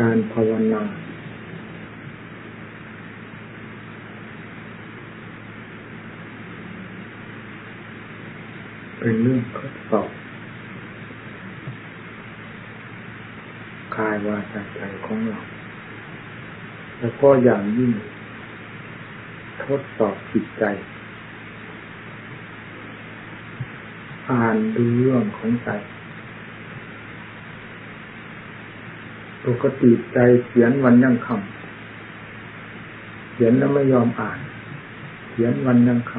การภาวนา เป็นเรื่องทดสอบกายวาจาใจของเรา แล้วก็อย่างยิ่งทดสอบจิตใจ อ่านดูเรื่องของใจ ปกติใจเขียนวันยังคำเขียนแล้วไม่ยอมอ่าน เขียนวันยังค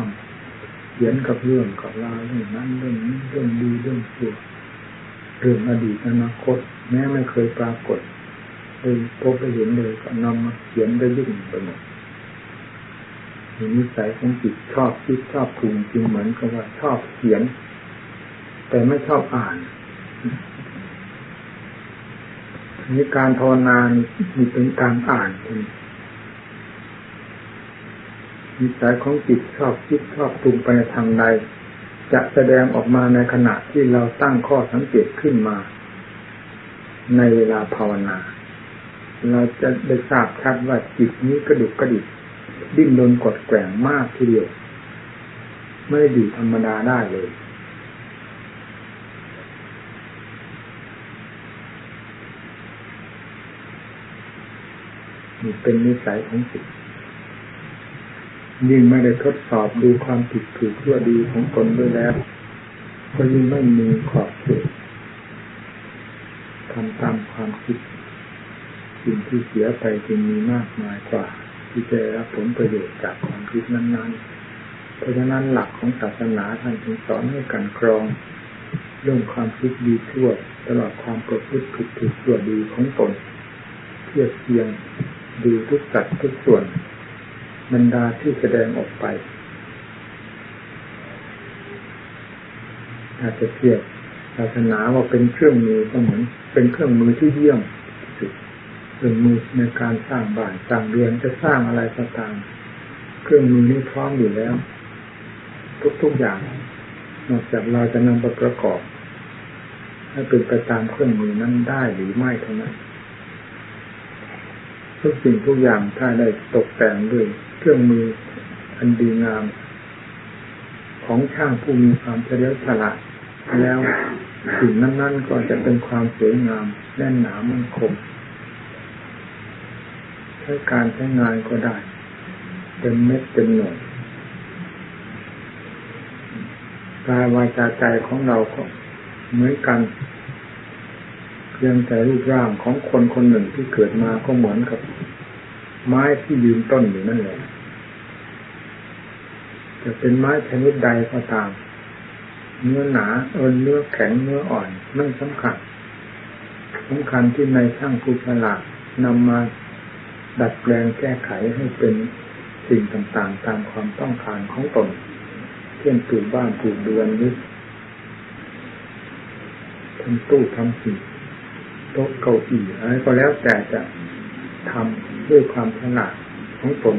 ำเขียนกับเรื่องกับราวเรื่องนั้นเรื่องนี้เรื่องดีเรื่องชั่วเรื่องอดีตอนาคต แม้ไม่เคยปรากฏเลยพบไปเห็นเลยก็นำมาเขียนได้ยุ่งไปหมดมีนิสัยของจิตชอบคิดชอบปรุงจริงเหมือนกับว่าชอบเขียน แต่ไม่ชอบอ่าน นี่การภาวนามีเป็นการอ่านนิสัยของจิตชอบคิดชอบปรุงไปทางใด จะแสดงออกมาในขณะที่เราตั้งข้อสังเกตขึ้นมา ในเวลาภาวนา เราจะได้ทราบชัดว่าจิตนี้กระดุกกระดิกดิ้นรนกดแกว่งมากทีเดียว ไม่ดีธรรมดาได้เลย นี่เป็นนิสัยของจิตยิ่งไม่ได้ทดสอบดูความผิดถูกชั่วดีของตนด้วยแล้ว ก็ยิ่งไม่มีขอบเขตทำตามความคิดสิ่งที่เสียไปจึงมีมากมายกว่า ที่จะรับผลประโยชน์จากความคิดนั้นๆ เพราะฉะนั้นหลักของศาสนาท่านจึงสอนให้กันกรองเรื่องความคิดดีชั่วตลอดความประพฤติผิดถูกชั่วดีของตนเทียบเทียง ดูทุกสัดทุกส่วนบรรดาที่แสดงออกไป อาจจะเทียบศาสนาว่าเป็นเครื่องมือก็เหมือน เป็นเครื่องมือที่เยี่ยมสุดเครื่องมือในการสร้างบ้านสร้างเรือนจะสร้างอะไรก็ตามเครื่องมือนี้พร้อมอยู่แล้ว ทุกๆอย่าง นอกจากเราจะนำไปประกอบ ให้เป็นไปตามเครื่องมือนั้นได้หรือไม่เท่านั้น ทุกสิ่งทุกอย่างถ้าได้ตกแต่งด้วยเครื่องมืออันดีงาม ของช่างผู้มีความเฉลียวฉลาดแล้วสิ่งนั้นๆก็จะเป็นความสวยงามแน่นหนามั่นคงใช้การใช้งานก็ได้เป็นเม็ดเป็นหน่วยกายวาจาใจของเราก็เหมือนกัน ยังแต่รูปร่างของคนคนหนึ่งที่เกิดมาก็เหมือนกับ ไม้ที่ยืนต้นอยู่นั่นแหละ จะเป็นไม้ชนิดใดก็ตาม เนื้อหนาเอินเนื้อแข็งเนื้ออ่อนไม่นสำคัญสำคัญที่ในช่างผู้ฉลาดนำมาดัดแปลงแก้ไขให้เป็นสิ่งต่างๆ ตามความต้องการของตนเช่นปลูกบ้านปลูกเรือนหรือทำตู้ทำสิ่ง ต๊ะเก้าอี้อะไรก็แล้วแต่จะทำด้วยความฉลาดของตน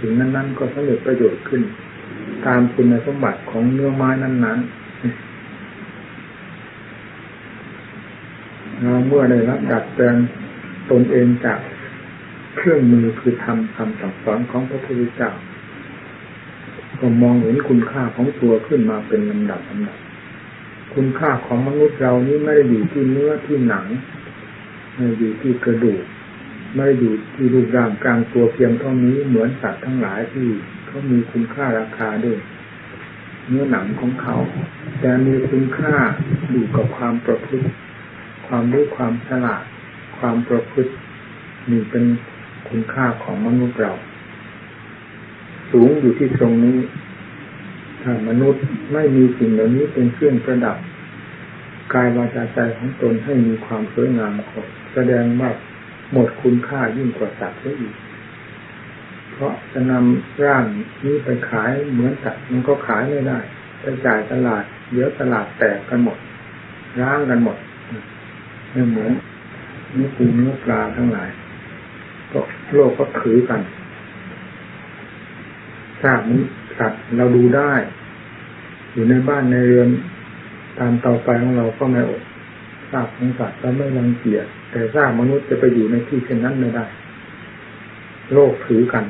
สิ่งนั้นๆ ก็สำเร็จประโยชน์ขึ้น ตามคุณสมบัติของเนื้อไม้นั้น ๆ เราเมื่อได้รับดัดแปลงตนเองจากเครื่องมือคือทำคำสั่งสอนของพระพุทธเจ้าก็มองเห็นคุณค่าของตัวขึ้นมาเป็นลำดับลำดับ คุณค่าของมนุษย์เรานี้ไม่ได้อยู่ที่เนื้อที่หนังไม่อยู่ที่กระดูกไม่ได้อยู่ที่รูปร่างกลางตัวเพียงเท่านี้เหมือนสัตว์ทั้งหลายที่เขามีคุณค่าราคาด้วยเนื้อหนังของเขา แต่มีคุณค่าอยู่กับความประพฤติ ความรู้ความฉลาด ความประพฤติมีเป็นคุณค่าของมนุษย์เรา สูงอยู่ที่ตรงนี้ ถ้ามนุษย์ไม่มีสิ่งเหล่านี้เป็นเครื่องประดับกายวาจาใจของตนให้มีความสวยงามแสดงว่าหมดคุณค่ายิ่งกว่าสัตว์ได้อีก เพราะจะนำร่างนี้ไปขายเหมือนสัตว์มันก็ขายไม่ได้ไปจ่ายตลาดเดี๋ยวตลาดแตกกันหมด ร้างกันหมดไม่เหมือนนื้อปูเนื้อปลาทั้งหลายก็โลกก็ถือกันทราบนี้ สัตว์เราดูได้ อยู่ในบ้านในเรือนตามเตาไฟของเราก็ไม่อดซากของสัตว์เราไม่รังเกียจแต่ซากมนุษย์จะไปอยู่ในที่เช่นนั้นไม่ได้ โลกถือกัน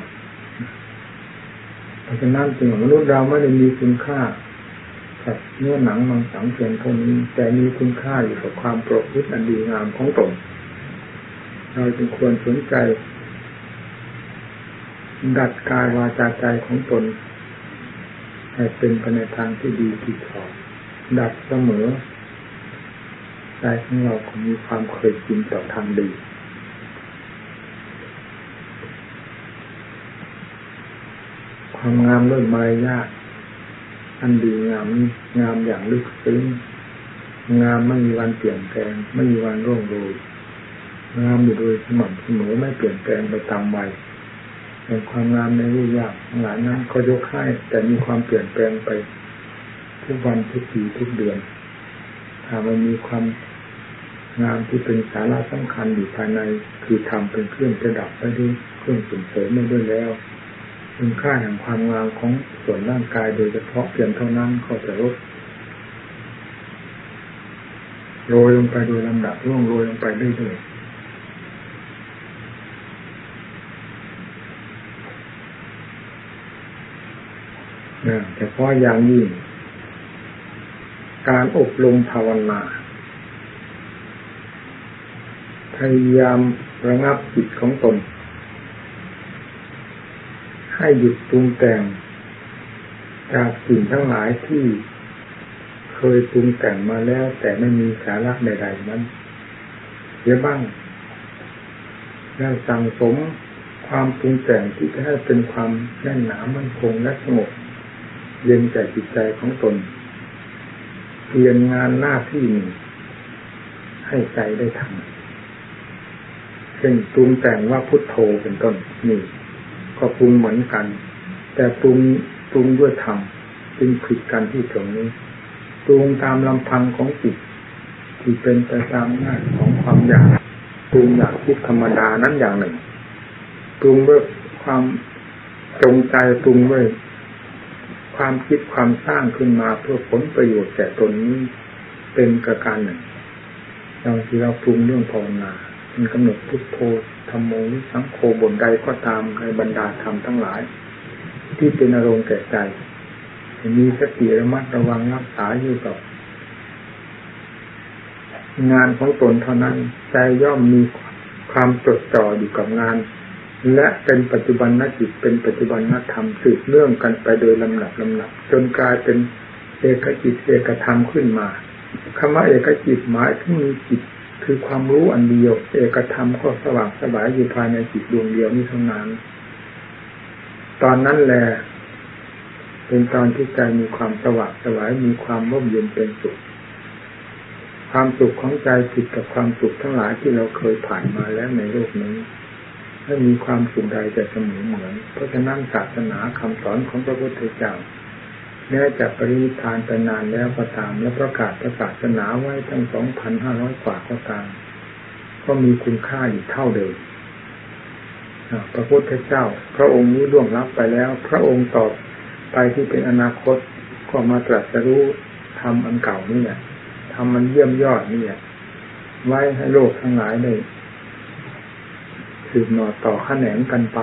เพราะฉะนั้นจึงมนุษย์เราไม่ได้มีคุณค่ากับเนื้อหนังมังสังเพียงเท่านี้แต่มีคุณค่าอยู่กับความประพฤติอันดีงามของตนเราจึงควรสนใจดัดกายวาจาใจของตน ให้เป็นไปในทางที่ดีที่ชอบดัดเสมอใจของเราคงมีความเคยชินต่อทางดีความงามด้วยมารยาทอันดีงามงามอย่างลึกซึ้งงามไม่มีวันเปลี่ยนแปลงไม่มีวันร่วงโรยงามอยู่โดยสม่ำเสมอไม่เปลี่ยนแปลงไปตามวัย แต่ความงามในรูปยากทั้งหลายนั้นก็ยกให้ แต่มีความเปลี่ยนแปลงไป ทุกวันทุกปีทุกเดือนถ้ามันมีความงามที่เป็นสาระสำคัญอยู่ภายในคือทำเป็นเครื่องประดับไปด้วยเครื่องส่งเสริมไม่ด้วยแล้วคุณค่าแห่งความงามของส่วนร่างกายโดยเฉพาะเพียงเท่านั้นก็จะลดโรยลงไปโดยลำดับร่วงโรยลงไปเรื่อยๆ แต่เพราะอย่างยิ่งการอบรมภาวนาพยายามระงับจิตของตน ให้หยุดปรุงแต่ง จากสิ่งทั้งหลายที่เคยปรุงแต่งมาแล้ว แต่ไม่มีสาระใดๆนั้นเยอะบ้างแล้วสั่งสมความปรุงแต่งที่จะให้เป็นความแน่นหนามั่นคงและสงบ เย็นใจจิตใจของตนเปลี่ยนงานหน้าที่หนึ่งให้ใจได้ทำเช่นปรุงแต่งว่าพุทโธเป็นต้นนี่ก็ปรุงเหมือนกัน แต่ปรุงปรุงด้วยธรรมจึงผิดกันที่ตรงนี้ปรุงตามลำพังของจิตที่เป็นไปตามหน้าของความอยากปรุงอยากคิดธรรมดานั้นอย่างหนึ่งปรุงด้วยความจงใจปรุงด้วย ความคิดความสร้างขึ้นมาเพื่อผลประโยชน์แก่ตนนี้เป็นประการหนึ่งอย่างที่เราปรุงเรื่องภาวนาเป็นกำหนดพุทโธธรรมโมวิสังโฆบนใดก็ตามในบรรดาธรรมทั้งหลาย ที่เป็นอารมณ์แก่ใจมีสติระมัดระวังรักษาอยู่กับ งานของตนเท่านั้น ใจย่อมมีความจดจ่ออยู่กับงาน และเป็นปัจจุบันนจิตเป็นปัจจุบันนธรรมสืบเนื่องกันไปโดยลำดับลำดับ จนกลายเป็นเอกจิตเอกธรรมขึ้นมาคำว่าเอกจิตหมายถึงมีจิตคือความรู้อันเดียว เอกธรรมก็สว่างสบายอยู่ภายในจิตดวงเดียวนี้เท่านั้น ตอนนั้นแหละเป็นตอนที่ใจมีความสว่างสบายมีความร่มเย็นเป็นสุขความสุขของใจผิดกับความสุขทั้งหลายที่เราเคยผ่านมาแล้วในโลกนี้ ไม่มีความสุขใดจะเสมอเหมือน เพราะฉะนั้นศาสนาคำสอนของพระพุทธเจ้าแม้จะปรินิพานไปนานแล้วก็ตาม และประกาศศาสนาไว้ตั้งสองพันห้าร้อยกว่าก็ตาม ก็มีคุณค่าอยู่เท่าเดิมพระพุทธเจ้า พระองค์นี้ล่วงลับไปแล้ว พระองค์ตอบไปที่เป็นอนาคตก็มาตรัสรู้ทำอันเก่านี่แหละทำมันเยี่ยมยอดนี่แหละไว้ให้โลกทั้งหลายได้ สืบหน่อต่อขแนงกันไป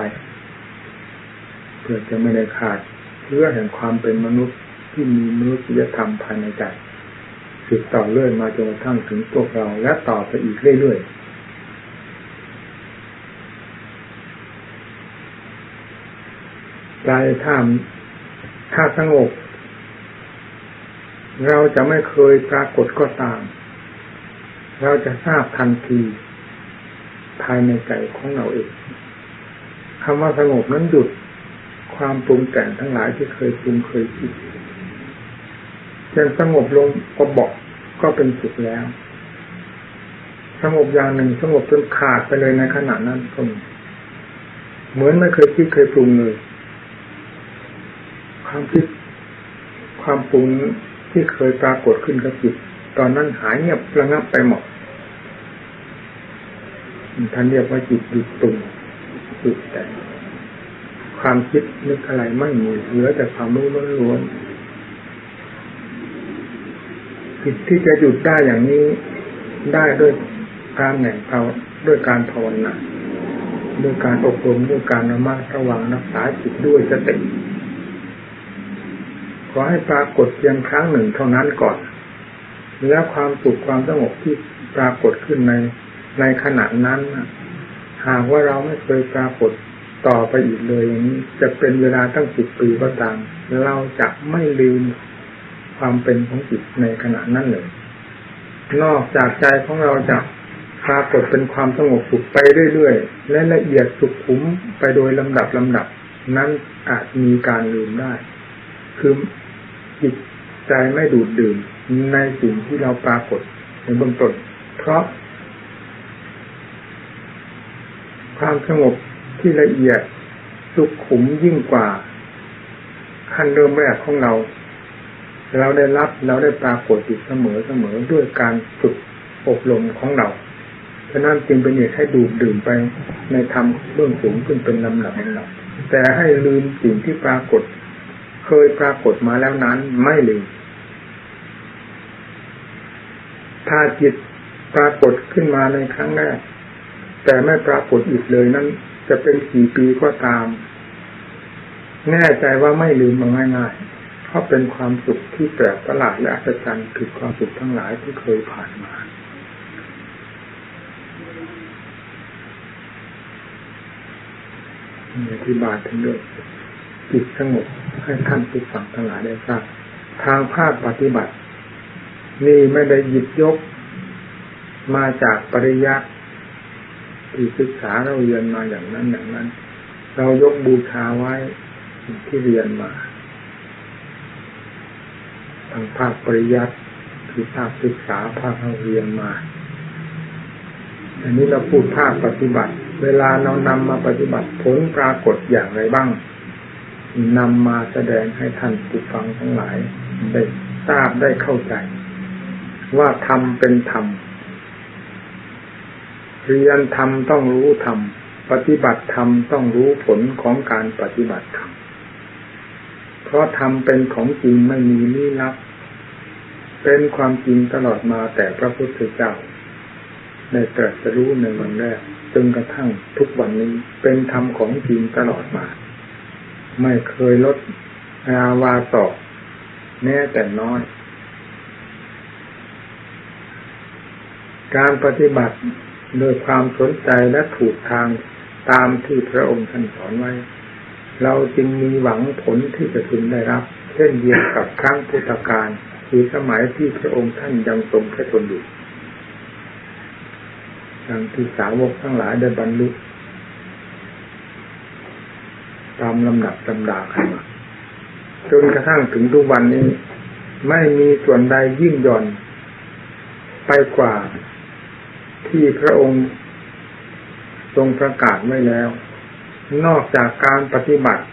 เพื่อจะไม่ได้ขาดเพื่อแห่งความเป็นมนุษย์ที่มีมนุษยธรรมภายในใจสืบต่อเรื่อยมาจนกระทั่งถึงพวกเราและต่อไปอีกเรื่อยๆใจถ้าถ้าสงบ เราจะไม่เคยปรากฏก็ตาม เราจะทราบทันที ภายในใจของเราเองคำว่าสงบนั้นหยุดความปรุงแต่งทั้งหลายที่เคยปรุงเคยคิดเช่นสงบลงก็บอกก็เป็นสุขแล้ว สงบอย่างหนึ่งสงบจนขาดไปเลยในขณะนั้นก็เหมือนไม่เคยคิดเคยปรุงเลยความคิดความปรุงที่เคยปรากฏขึ้นกับจิต ตอนนั้นหายเงียบระงับไปหมด ท่านเรียกว่าจิตหยุดตุงจิตแต่ความคิดนึกอะไรไม่มีเหลือแต่ความรู้ล้วนๆจิตที่จะหยุดได้อย่างนี้ได้ด้วยการแหน่งภาวด้วยการภาวนาด้วยการอบรมด้วยการระมัดระวังรักษาจิตด้วยสติขอให้ปรากฏเพียงครั้งหนึ่งเท่านั้นก่อน แล้วความสุขความสงบที่ปรากฏขึ้นใน ในขณะนั้นหากว่าเราไม่เคยปรากฏต่อไปอีกเลยอย่างนี้จะเป็นเวลาตั้งสิบปีก็ตาม เราจะไม่ลืมความเป็นของจิตในขณะนั้นเลย นอกจากใจของเราจะปรากฏเป็นความสงบสุขไปเรื่อยๆ และละเอียดสุขขุมไปโดยลำดับลำดับ นั้นอาจมีการลืมได้ คือจิตใจไม่ดูดดื่มในสิ่งที่เราปรากฏในเบื้องต้นเพราะ ความสงบที่ละเอียดสุขขุมยิ่งกว่าขั้นเริ่มแรกของเรา เราได้รับเราได้ปรากฏอยู่เสมอเสมอด้วยการฝึกอบรมของเราฉะนั้นจึงเป็นเหตุให้ดูดดื่มไปในธรรมเบื้องสูงขึ้นเป็นลำดับลำดับแต่ให้ลืมสิ่งที่ปรากฏ เคยปรากฏมาแล้วนั้นไม่ลืม ถ้าจิตปรากฏขึ้นมาในครั้งแรก แต่ไม่ปรากฏอีกเลยนั้น จะเป็นกี่ปีก็ตาม แน่ใจว่าไม่ลืมมาง่ายๆเพราะเป็นความสุขที่แปลกประหลาดและอัศจรรย์คือความสุขทั้งหลายที่เคยผ่านมาอธิบายถึงเรื่องจิตสงบให้ท่านผู้ฟังทั้งหลายได้ทราบทางภาคปฏิบัติ นี่ไม่ได้หยิบยก มาจากปริยัติ ที่ศึกษาเราเรียนมาอย่างนั้นอย่างนั้น เรายกบูชาไว้ที่เรียนมาทางภาคปริยัติคือภาคศึกษาภาคเราเรียนมา อันนี้เราพูดภาคปฏิบัติ เวลาเรานำมาปฏิบัติผลปรากฏอย่างไรบ้างนำมาแสดงให้ท่านผู้ฟังทั้งหลายได้ทราบได้เข้าใจ ว่าธรรมเป็นธรรม เรียนธรรมต้องรู้ธรรมปฏิบัติธรรมต้องรู้ผลของการปฏิบัติธรรมเพราะธรรมเป็นของจริงไม่มีลี้ลับ เป็นความจริงตลอดมาแต่พระพุทธเจ้าในตรัสรู้ในวันแรกจนกระทั่งทุกวันนี้เป็นธรรมของจริงตลอดมา ไม่เคยลดอาวาสอกแม้แต่น้อย การปฏิบัติ โดยความสนใจและถูกทางตามที่พระองค์ท่านสอนไว้ เราจึงมีหวังผลที่จะพึงได้รับ เช่นเดียวกับครั้งพุทธกาลคือสมัยที่พระองค์ท่านยังทรงพระชนอยู่ดังที่สาวกทั้งหลายได้บรรลุตามลำดับลำดาขึ้นมาจนกระทั่งถึงทุกวันนี้ ไม่มีส่วนใดยิ่งย่อน ไปกว่า ที่พระองค์ทรงประกาศไว้แล้ว นอกจากการปฏิบัติ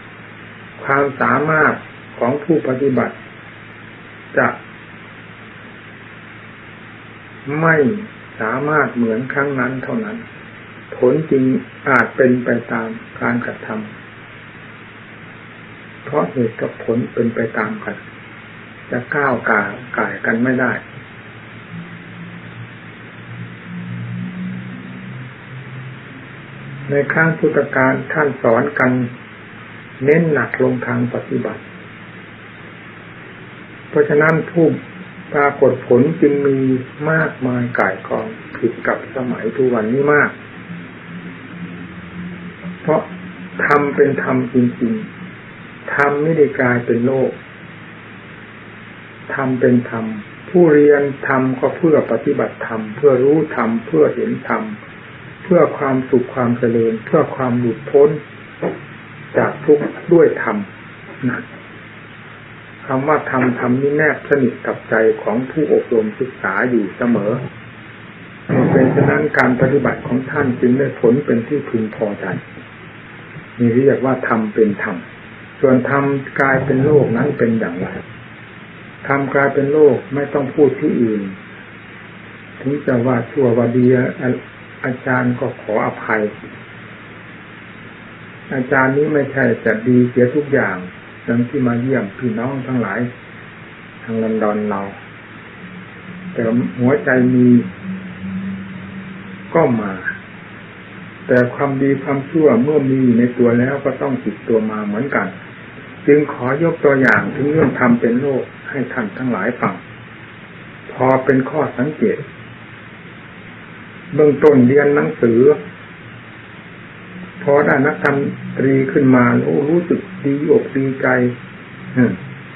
ความสามารถของผู้ปฏิบัติ จะ ไม่สามารถเหมือนครั้งนั้นเท่านั้น ผลจริงอาจเป็นไปตามการกระทำเพราะเหตุกับผลเป็นไปตามกัน จะก้าวกายกายกันไม่ได้ ในครั้งพุทธกาลท่านสอนกัน เน้นหนักลงทางปฏิบัติ เพราะฉะนั้นผู้ปรากฏผลจึงมีมากมายก่ายกองผิดกับสมัยทุกวันนี้มาก เพราะทำเป็นธรรมจริงๆ ธรรมไม่ได้กลายเป็นโลก ธรรมเป็นธรรม ผู้เรียนธรรมก็เพื่อปฏิบัติธรรม เพื่อรู้ธรรม เพื่อเห็นธรรมเพื่อความสุขความเจริญ เพื่อความหลุดพ้น จากทุกข์ด้วยธรรมนั่นคำว่าธรรมธรรมนี่แนบสนิทกับใจของผู้อบรมศึกษาอยู่เสมอเป็นฉะนั้นการปฏิบัติของท่านจึงได้ผลเป็นที่พึงพอใจนี่เรียกว่าธรรมเป็นธรรมส่วนธรรมกลายเป็นโลกนั้นเป็นอย่างไรธรรมกลายเป็นโลกไม่ต้องพูดที่อื่นถึงจะว่าชั่วว่าดี อาจารย์ก็ขออภัย อาจารย์นี้ไม่ใช่จะดีเสียทุกอย่างดังที่มาเยี่ยมพี่น้องทั้งหลาย ทางลอนดอนเรา แต่หัวใจมีก็มา แต่ความดีความชั่วเมื่อมีในตัวแล้วก็ต้องติดตัวมาเหมือนกัน จึงขอยกตัวอย่างถึงเรื่องทำเป็นโลกให้ท่านทั้งหลายฟังพอเป็นข้อสังเกต เบื้องต้นเรียนหนังสือ พอได้นักธรรมตรีขึ้นมาโอ้รู้สึกดีอกดีใจ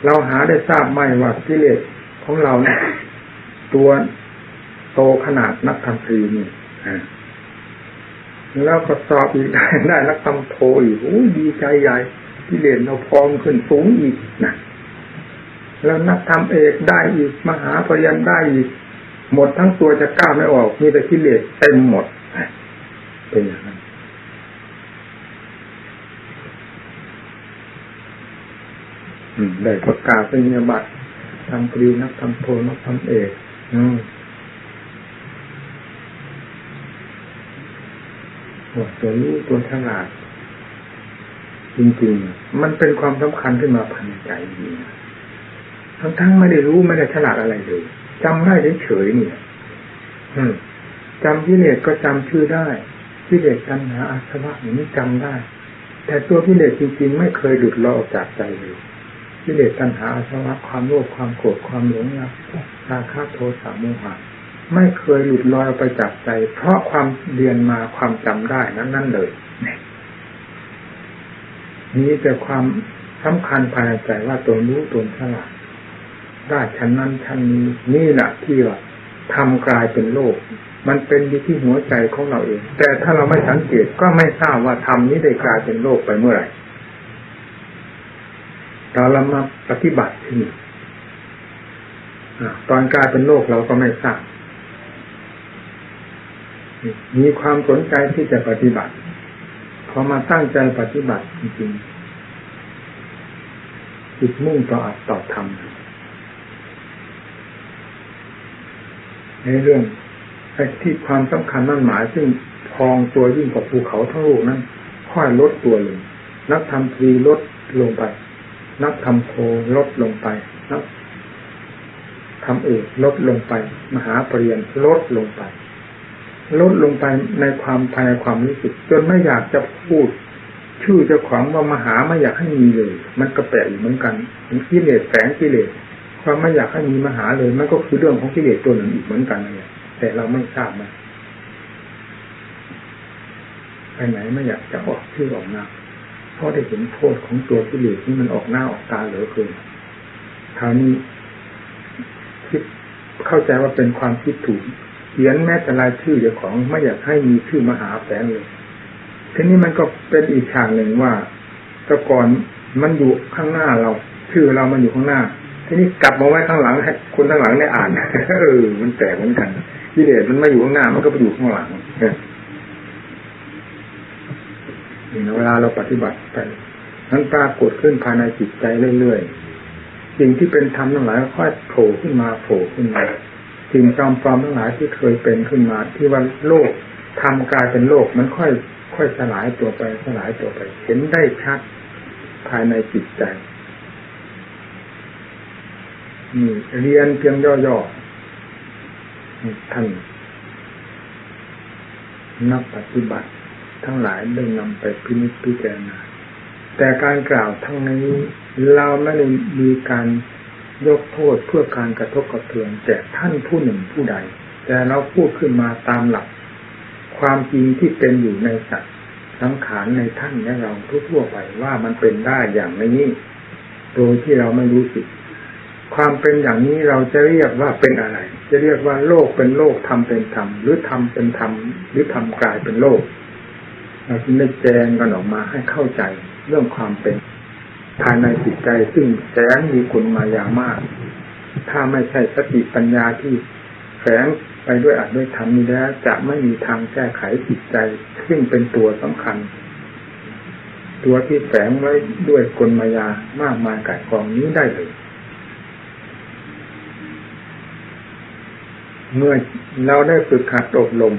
เราหาได้ทราบไหมว่ากิเลสของเราเนี่ยตัวโตขนาดนักธรรมตรีนี่แล้วก็สอบอีกได้ได้นักธรรมโทอีกโอ้ดีใจใหญ่กิเลสเราพองขึ้นสูงอีกนะแล้วนักธรรมเอกได้อีกมหาปริญญาได้อีก หมดทั้งตัวจะก้าวไม่ออก มีแต่กิเลสเต็มหมดเป็นอย่างนั้นได้ประกาศเป็นยบัตรทำปรีนักทำโทนักทำเอกว่าตัวรู้ตัวฉลาดจริงๆ มันเป็นความสำคัญขึ้นมาภายในใจจริงทั้งทั้งไม่ได้รู้ไม่ได้ฉลาดอะไรเลย จำได้เฉยๆเนี่ยจำพิเลศก็จำชื่อได้พิเลศตัณหาอาสวะอย่างนี้จำได้ แต่ตัวพิเลศจริงๆ ไม่เคยหลุดลออกจากใจเลยกิเลสตัณหาอาสวะความโลภความโกรธความหลงรักราคะโทสะโมหะไม่เคยหลุดลอยไปจากใจ เพราะความเรียนมาความจำได้นั้นนั่นเลยนี่แต่ความสำคัญภายในใจว่าตัวรู้ตัวฉลาด ได้ชั้นนั้นชั้นนี้นี่แหละที่ว่าทำกลายเป็นโลก มันเป็นอยู่ที่หัวใจของเราเอง แต่ถ้าเราไม่สังเกตก็ไม่ทราบว่าทำนี้ได้กลายเป็นโลกไปเมื่อไหร่ตอนเรามาปฏิบัติที่นี่ตอนกลายเป็นโลกเราก็ไม่ทราบมีความสนใจที่จะปฏิบัติพอมาตั้งใจปฏิบัติจริงๆจิตมุ่งต่ออัดต่อทำ ในเรื่องไอ้ที่ความสำคัญนั่นหมาย ซึ่งพองตัวยิ่งกว่าภูเขาทั้งลูกนั้น ค่อยลดตัวลงนักทำตรีลดลงไป นักทำโทลดลงไปนักทำเอกลดลงไป มหาปรริญญาลดลงไป ลดลงไปในความภายในความรู้สึก จนไม่อยากจะพูด ชื่อเจ้าของว่ามหาไม่อยากให้มีเลย มันก็แปลกเหมือนกันมันกิเลสแฝงกิเลส ความไม่อยากให้มีมหาเลย มันก็คือเรื่องของกิเลสตัวหนึ่งอีกเหมือนกันเลยแต่เราไม่ทราบมันไปไหนไม่อยากจะออกชื่อออกนามเพราะได้เห็นโทษของตัวกิเลสที่มันออกหน้าออกตาเหลือเกินคราวนี้คิดเข้าใจว่าเป็นความคิดถูกเขียนแม้แต่รายชื่อเจ้าของไม่อยากให้มีชื่อมหาแฝงเลยทีนี้มันก็เป็นอีกฉากหนึ่งว่าต่ก่อนมันอยู่ข้างหน้าเรา ชื่อเรามันอยู่ข้างหน้า ทีนี้กลับมาไว้ข้างหลังให้คนข้างหลังได้อ่านเออ มันแตกเหมือนกันกิเลสมันไม่อยู่ข้างหน้ามันก็ไปอยู่ข้างหลังเวลาเราปฏิบัติไปนั้นปรากฏขึ้นภายในจิตใจเรื่อยๆสิ่งที่เป็นธรรมทั้งหลายค่อยโผล่ขึ้นมาโผล่ขึ้นมาสิ่งจอมปลอมทั้งหลายที่เคยเป็นขึ้นมา ที่ว่าโลกทำกลายเป็นโลกมันค่อย ค่อยสลายตัวไปสลายตัวไป เห็นได้ชัดภายในจิตใจ นี่เรียนเพียงย่อๆท่านนักปฏิบัติ ทั้งหลายได้นำไปพินิจพิจารณาแต่การกล่าวทั้งนี้เราไม่ได้มีการยกโทษเพื่อการกระทบกระเทือนแก่ท่านผู้หนึ่งผู้ใด แต่เราพูดขึ้นมาตามหลัก ความจริงที่เป็นอยู่ในสัตว์สังขารในท่านและเราทั่วๆไปว่ามันเป็นได้อย่างนี้โดยที่เราไม่รู้สึก ความเป็นอย่างนี้เราจะเรียกว่าเป็นอะไร จะเรียกว่าโลกเป็นโลกทำเป็นธรรมหรือทำเป็นธรรมหรือทำกลายเป็นโลกเราจึงได้แจงกันออกมาให้เข้าใจเรื่องความเป็นภายในจิตใจซึ่งแสงมีคุณมายามาก ถ้าไม่ใช่สติปัญญาที่แฝงไปด้วยอัดด้วยธรรมนี้แล้วจะไม่มีทางแก้ไขจิตใจ ซึ่งเป็นตัวสำคัญ ตัวที่แฝงไว้ด้วยกลมายามากมายกายกองนี้ได้เลย เมื่อเราได้ฝึกขัดอบรม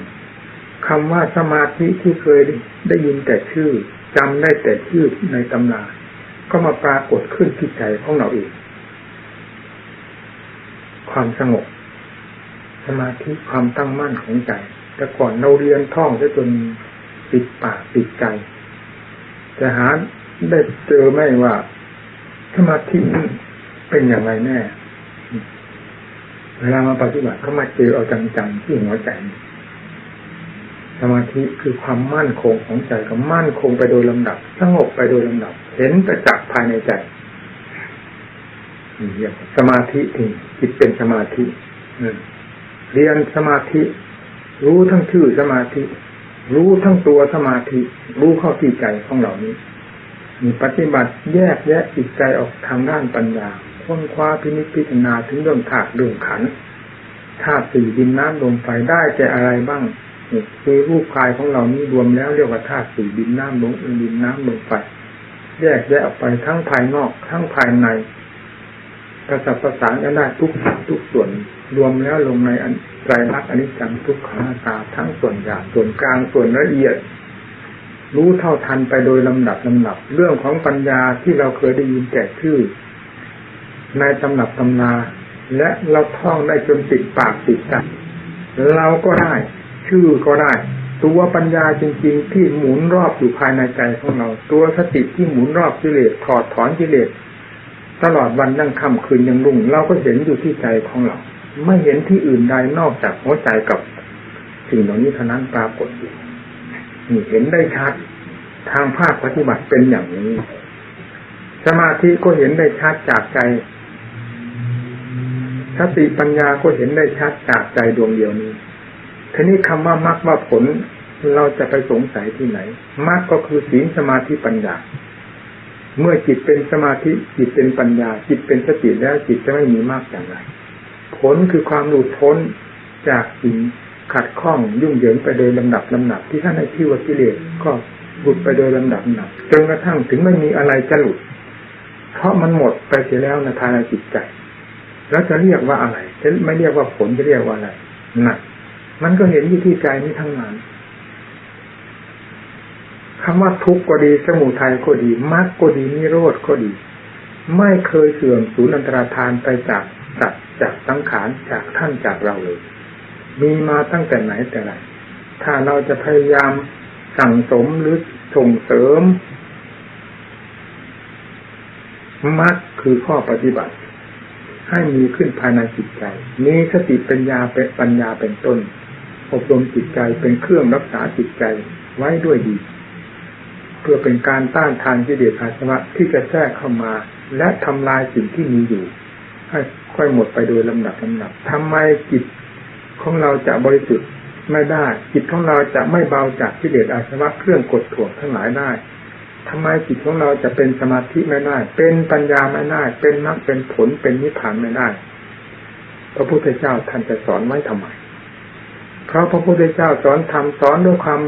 คำว่าสมาธิที่เคยได้ยินแต่ชื่อจำได้แต่ชื่อในตำราก็มาปรากฏขึ้นที่ใจของเราเองความสงบ สมาธิความตั้งมั่นของใจ แต่ก่อนเราเรียนท่องได้จนติดปากติดใจแต่หาได้เจอไหมว่า สมาธิเป็นอย่างไรแน่ เวลามาปฏิบัติเขามาเจอเอาจังๆที่หัวใจสมาธิคือความมั่นคงของใจกับมั่นคงไปโดยลำดับสงบไปโดยลำดับ เห็นประจักษ์ภายในใจเรียกสมาธิถึงจิตเป็นสมาธิเรียนสมาธิ รู้ทั้งชื่อสมาธิ รู้ทั้งตัวสมาธิ รู้เข้าที่ใจของเหล่านี้ มีปฏิบัติแยกแยะจิตใจออกทางด้านปัญญา ค้นคว้าพินิจพิจารณาถึงเรื่องธาตุเรื่องขันธ์ธาตุสี่ดินน้ำลมไฟได้แก่อะไรบ้างคือรูปกายของเรานี้รวมแล้วเรียกว่าธาตุสี่ดินน้ำลมดินน้ำลมไฟแยกแยะออกไปทั้งภายนอก ทั้งภายในประสับประสานกันได้ทุกทุกส่วนรวมแล้วลงในอันไตรลักษณ์อนิจจังทุกขังอาตาทั้งส่วนหยาบส่วนกลางส่วนละเอียด รู้เท่าทันไปโดยลำดับลำดับ เรื่องของปัญญาที่เราเคยได้ยินแก่ชื่อ ในตำหนับตำนา และเราท่องได้จนติดปากติดใจเราก็ได้ ชื่อก็ได้ ตัวปัญญาจริง ๆ ที่หมุนรอบอยู่ภายในใจของเรา ตัวสติที่หมุนรอบกิเลสถอดถอนกิเลสตลอดวันนั่งค่ำคืนยังรุ่ง เราก็เห็นอยู่ที่ใจของเรา ไม่เห็นที่อื่นใดนอกจากหัวใจกับสิ่งเหล่านี้เท่านั้นปรากฏอยู่นี่เห็นได้ชัด ทางภาคปฏิบัติเป็นอย่างนี้ สมาธิก็เห็นได้ชัดจากใจ สติปัญญาก็เห็นได้ชัดจากใจดวงเดียวนี้ทีนี้คำว่ามรรคว่าผลเราจะไปสงสัยที่ไหนมรรคก็คือศีลสมาธิปัญญา เมื่อจิตเป็นสมาธิจิตเป็นปัญญา จิตเป็นสติแล้วจิตจะไม่มีมากอย่างไร ผลคือความหลุดพ้นจากสิ่งขัดข้องยุ่งเหยิงไปโดยลำดับลำดับ ที่ท่านให้ชื่อว่ากิเลสก็หลุดไปโดยลำดับลำดับจนกระทั่งถึงไม่มีอะไรจะหลุด เพราะมันหมดไปเสียแล้วในภายในจิตใจ แล้วจะเรียกว่าอะไรจะไม่เรียกว่าผลจะเรียกว่าอะไรนั่นมันก็เห็นอยู่ที่ใจนี้ทั้งนั้นคำว่าทุกข์ก็ดี สมุทัยก็ดีมรรคก็ดีนิโรธก็ดี ไม่เคยเสื่อมสูญอันตรธานไปจากสัตว์จากสังขารจากท่านจากเราเลย มีมาตั้งแต่ไหนแต่ไรถ้าเราจะพยายามสั่งสมหรือส่งเสริมมรรคคือข้อปฏิบัติ ให้มีขึ้นภายในจิตใจมีสติปัญญาเป็นปัญญาเป็นต้น อบรมจิตใจเป็นเครื่องรักษาจิตใจไว้ด้วยดี เพื่อเป็นการต้านทานกิเลสอาสวะที่จะแทรกเข้ามา และทำลายสิ่งที่มีอยู่ ให้ค่อยหมดไปโดยลำดับลำดับทำไมจิตของเราจะบริสุทธิ์ไม่ได้ จิตของเราจะไม่เบาจากกิเลสอาสวะเครื่องกดถ่วงทั้งหลายได้ ทำไมจิตของเราจะเป็นสมาธิไม่ได้ เป็นปัญญาไม่ได้ เป็นมรรคเป็นผลเป็นนิพพานไม่ได้ พระพุทธเจ้าท่านจะสอนไว้ทำไม เพราะพระพุทธเจ้าสอนทำสอนด้วยความ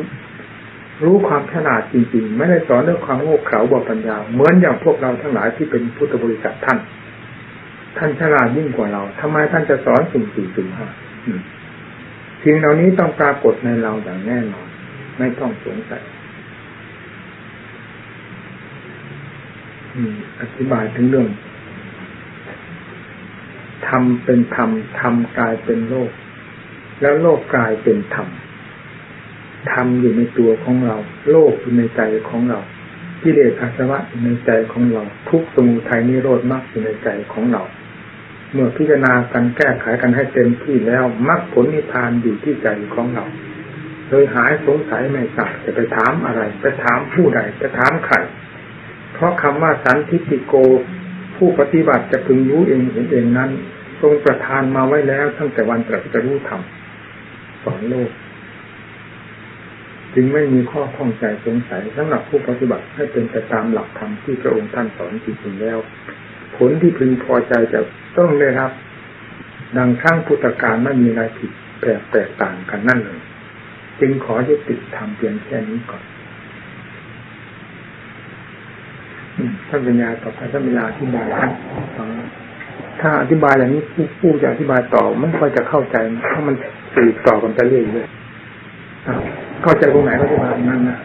รู้ความฉลาดจริง ๆ ไม่ได้สอนเรื่องความโง่เขลาบอปัญญา เหมือนอย่างพวกเราทั้งหลายที่เป็นพุทธบริษัทท่าน ท่านฉลาดยิ่งกว่าเราทำไมท่านจะสอนสิ่งสี่สิ่งห้าสิ่งเหล่านี้ต้องปรากฏในเราอย่างแน่นอน ไม่ต้องสงสัย อธิบายถึงเรื่องทำเป็นธรรมธรรมกลายเป็นโลก แล้วโลกกลายเป็นธรรมธรรมอยู่ในตัวของเรา โลกอยู่ในใจของเรากิเลสอาสวะอยู่ในใจของเรา ทุกสมุทัยนิโรธมรรคอยู่ในใจของเรา เมื่อพิจารณากันแก้ไขกันให้เต็มที่แล้วมรรคผลนิพพานอยู่ที่ใจของเราเลยหายสงสัยไม่ทราบจะไปถามอะไร ไปถามผู้ใดจะถามใคร เพราะคำว่าสันทิติโก ผู้ปฏิบัติจะพึงรู้เองเห็นเองนั้น ทรงประทานมาไว้แล้วตั้งแต่วันตรัสรู้ธรรมสอนโลก จึงไม่มีข้อข้องใจสงสัยสำหรับผู้ปฏิบัติให้เป็นไปตามหลักธรรมที่พระองค์ท่านสอนจริงๆแล้ว ผลที่พึงพอใจจะต้องได้รับ ดังข้างพุทธการไม่มีอะไรผิดแปลกแตกต่างกันนั่นเลย จึงขอยุติธรรมเพียงแค่นี้ก่อน ท่านปัญญาต่อไปท่านปัญญาอธิบายถ้าอธิบายอย่างนี้ผู้ผู้จะอธิบายต่อมันก็จะเข้าใจถ้ามันสืบต่อกันไปเรื่อยๆเข้าใจตรงไหนก็จะมานั่นนะ